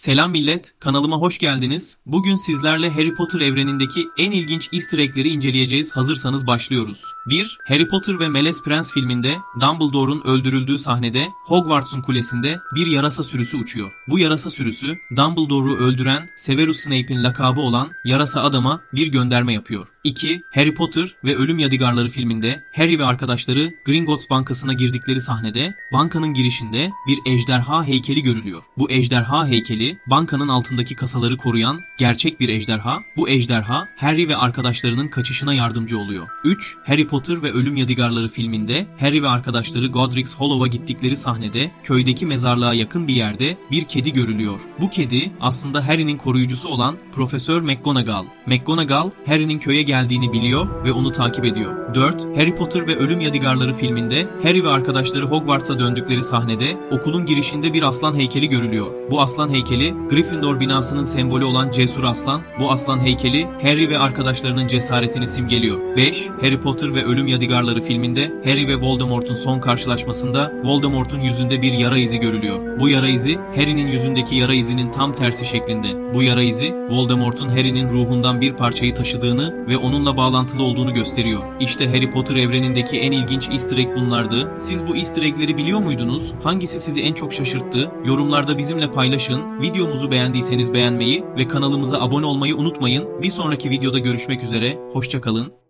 Selam millet, kanalıma hoş geldiniz. Bugün sizlerle Harry Potter evrenindeki en ilginç easter egg'leri inceleyeceğiz. Hazırsanız başlıyoruz. 1. Harry Potter ve Melez Prens filminde Dumbledore'un öldürüldüğü sahnede Hogwarts'un kulesinde bir yarasa sürüsü uçuyor. Bu yarasa sürüsü Dumbledore'u öldüren Severus Snape'in lakabı olan yarasa adama bir gönderme yapıyor. 2. Harry Potter ve Ölüm Yadigarları filminde Harry ve arkadaşları Gringotts Bankası'na girdikleri sahnede bankanın girişinde bir ejderha heykeli görülüyor. Bu ejderha heykeli bankanın altındaki kasaları koruyan gerçek bir ejderha. Bu ejderha Harry ve arkadaşlarının kaçışına yardımcı oluyor. 3. Harry Potter ve Ölüm Yadigarları filminde Harry ve arkadaşları Godric's Hollow'a gittikleri sahnede köydeki mezarlığa yakın bir yerde bir kedi görülüyor. Bu kedi aslında Harry'nin koruyucusu olan Profesör McGonagall. McGonagall Harry'nin köye geldiğini biliyor ve onu takip ediyor. 4. Harry Potter ve Ölüm Yadigarları filminde Harry ve arkadaşları Hogwarts'a döndükleri sahnede okulun girişinde bir aslan heykeli görülüyor. Bu aslan heykeli Gryffindor binasının sembolü olan Cesur Aslan. Bu aslan heykeli Harry ve arkadaşlarının cesaretini simgeliyor. 5. Harry Potter ve Ölüm Yadigarları filminde Harry ve Voldemort'un son karşılaşmasında Voldemort'un yüzünde bir yara izi görülüyor. Bu yara izi Harry'nin yüzündeki yara izinin tam tersi şeklinde. Bu yara izi Voldemort'un Harry'nin ruhundan bir parçayı taşıdığını ve onunla bağlantılı olduğunu gösteriyor. İşte Harry Potter evrenindeki en ilginç easter egg bunlardı. Siz bu easter egg'leri biliyor muydunuz? Hangisi sizi en çok şaşırttı? Yorumlarda bizimle paylaşın. Videomuzu beğendiyseniz beğenmeyi ve kanalımıza abone olmayı unutmayın. Bir sonraki videoda görüşmek üzere. Hoşçakalın.